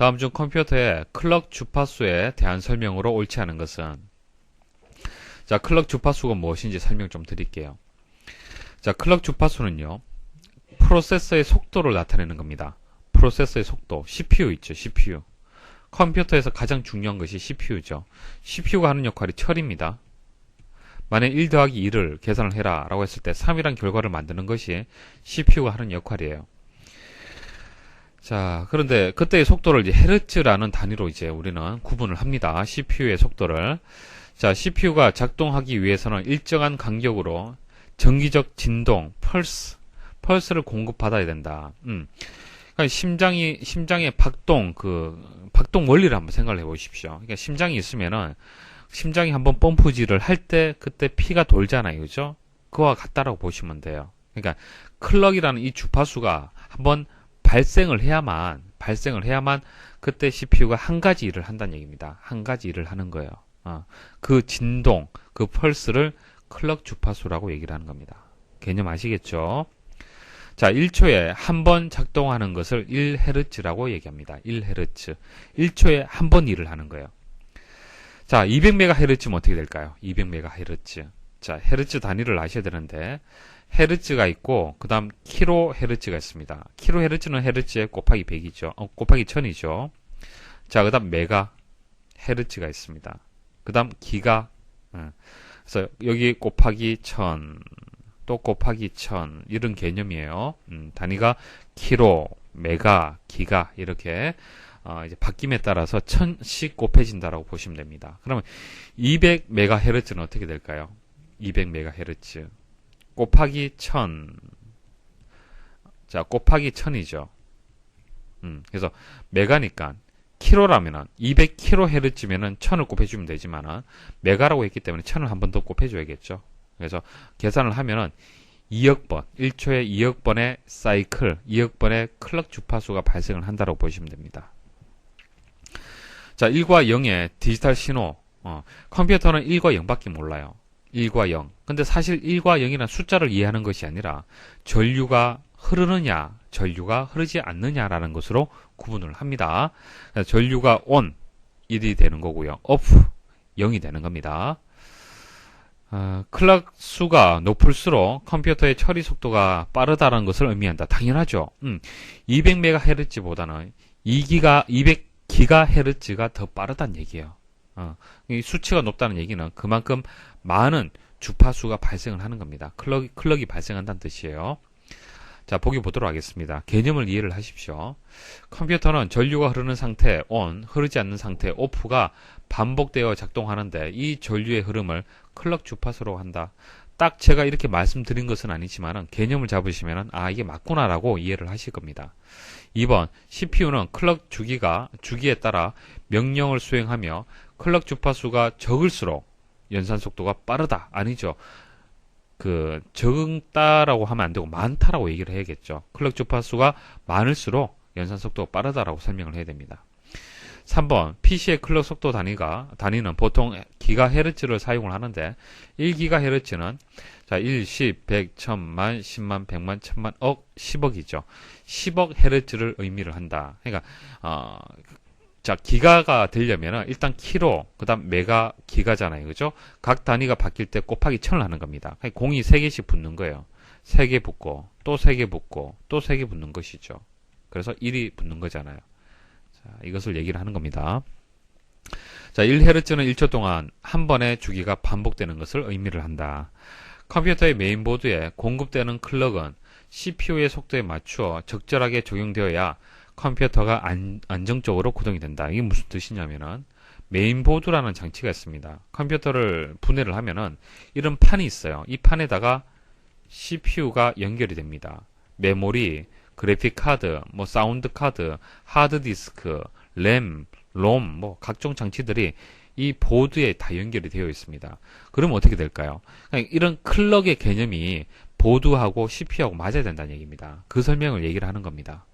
다음 중 컴퓨터의 클럭 주파수에 대한 설명으로 옳지 않은 것은 자, 클럭 주파수가 무엇인지 설명 좀 드릴게요. 자, 클럭 주파수는요. 프로세서의 속도를 나타내는 겁니다. 프로세서의 속도, CPU 있죠, CPU. 컴퓨터에서 가장 중요한 것이 CPU죠. CPU가 하는 역할이 처리입니다. 만약 1 더하기 2를 계산을 해라 라고 했을 때 3이란 결과를 만드는 것이 CPU가 하는 역할이에요. 자, 그런데 그때의 속도를 이제 헤르츠라는 단위로 이제 우리는 구분을 합니다. CPU의 속도를. 자, CPU가 작동하기 위해서는 일정한 간격으로 정기적 진동, 펄스, 펄스를 공급받아야 된다. 음. 그러니까 심장이, 심장의 박동, 그, 박동 원리를 한번 생각을 해 보십시오. 그러니까 심장이 있으면은, 심장이 한번 펌프질을 할 때, 그때 피가 돌잖아요. 그죠? 그와 같다라고 보시면 돼요. 그러니까, 클럭이라는 이 주파수가 한번 발생을 해야만, 발생을 해야만, 그때 CPU가 한 가지 일을 한다는 얘기입니다. 한 가지 일을 하는 거예요. 어, 그 진동, 그 펄스를 클럭 주파수라고 얘기를 하는 겁니다. 개념 아시겠죠? 자, 1초에 한 번 작동하는 것을 1헤르츠라고 얘기합니다. 1헤르츠. 1초에 한 번 일을 하는 거예요. 자, 200MHz면 어떻게 될까요? 200MHz. 자, 헤르츠 단위를 아셔야 되는데, 헤르츠가 있고, 그 다음 킬로헤르츠가 있습니다. 킬로헤르츠는 헤르츠에 곱하기 100이죠. 어, 곱하기 1000이죠. 자, 그 다음 메가 헤르츠가 있습니다. 그 다음 기가, 어. 그래서 여기 곱하기 1000, 또 곱하기 1000 이런 개념이에요. 음, 단위가 킬로, 메가, 기가 이렇게 어, 이제 바뀜에 따라서 1000씩 곱해진다라고 보시면 됩니다. 그러면 200MHz는 어떻게 될까요? 200MHz 곱하기 1000 자, 곱하기 1000이죠. 음, 그래서 메가니까 킬로라면은 200kHz면은 1000을 곱해주면 되지만은 메가라고 했기 때문에 1000을 한 번 더 곱해줘야겠죠. 그래서 계산을 하면은 2억 번, 1초에 2억 번의 사이클, 2억 번의 클럭 주파수가 발생을 한다고 보시면 됩니다. 자, 1과 0의 디지털 신호. 어, 컴퓨터는 1과 0밖에 몰라요. 1과 0. 근데 사실 1과 0이라는 숫자를 이해하는 것이 아니라 전류가 흐르느냐, 전류가 흐르지 않느냐라는 것으로 구분을 합니다. 전류가 on 1이 되는 거고요. off 0이 되는 겁니다. 어, 클락 수가 높을수록 컴퓨터의 처리 속도가 빠르다는 것을 의미한다. 당연하죠. 음, 200MHz보다는 2기가 200GHz가 더 빠르다는 얘기예요. 어, 이 수치가 높다는 얘기는 그만큼 많은 주파수가 발생을 하는 겁니다. 클럭이, 클럭이 발생한다는 뜻이에요. 자, 보기 보도록 하겠습니다. 개념을 이해를 하십시오. 컴퓨터는 전류가 흐르는 상태 on, 흐르지 않는 상태 off가 반복되어 작동하는데 이 전류의 흐름을 클럭 주파수로 한다. 딱 제가 이렇게 말씀드린 것은 아니지만 개념을 잡으시면 아 이게 맞구나라고 이해를 하실 겁니다. 2번 CPU는 클럭 주기가 주기에 따라 명령을 수행하며 클럭 주파수가 적을수록 연산 속도가 빠르다 아니죠. 그 적다라고 하면 안 되고 많다라고 얘기를 해야겠죠. 클럭 주파수가 많을수록 연산 속도가 빠르다라고 설명을 해야 됩니다. 3번 PC의 클럭 속도 단위가 단위는 보통 기가헤르츠를 사용을 하는데 1기가헤르츠는 자 1, 10, 100, 1000만, 10만, 100만, 1000만, 억, 10억이죠. 10억 헤르츠를 의미를 한다. 그러니까 어, 자 기가가 되려면 일단 키로 그 다음 메가 기가잖아요. 그죠? 각 단위가 바뀔 때 곱하기 1000을 하는 겁니다. 그러니까 공이 3개씩 붙는 거예요. 3개 붙고 또 3개 붙고 또 3개 붙는 것이죠. 그래서 1이 붙는 거잖아요. 자, 이것을 얘기를 하는 겁니다. 자, 1헤르츠는 1초 동안 한 번의 주기가 반복되는 것을 의미를 한다. 컴퓨터의 메인보드에 공급되는 클럭은 CPU의 속도에 맞추어 적절하게 적용되어야 컴퓨터가 안, 안정적으로 구동이 된다. 이게 무슨 뜻이냐면은 메인보드라는 장치가 있습니다. 컴퓨터를 분해를 하면은 이런 판이 있어요. 이 판에다가 CPU가 연결이 됩니다. 메모리, 그래픽 카드, 뭐 사운드 카드, 하드 디스크, 램, 롬, 뭐 각종 장치들이 이 보드에 다 연결이 되어 있습니다. 그럼 어떻게 될까요? 이런 클럭의 개념이 보드하고 CPU하고 맞아야 된다는 얘기입니다. 그 설명을 얘기를 하는 겁니다.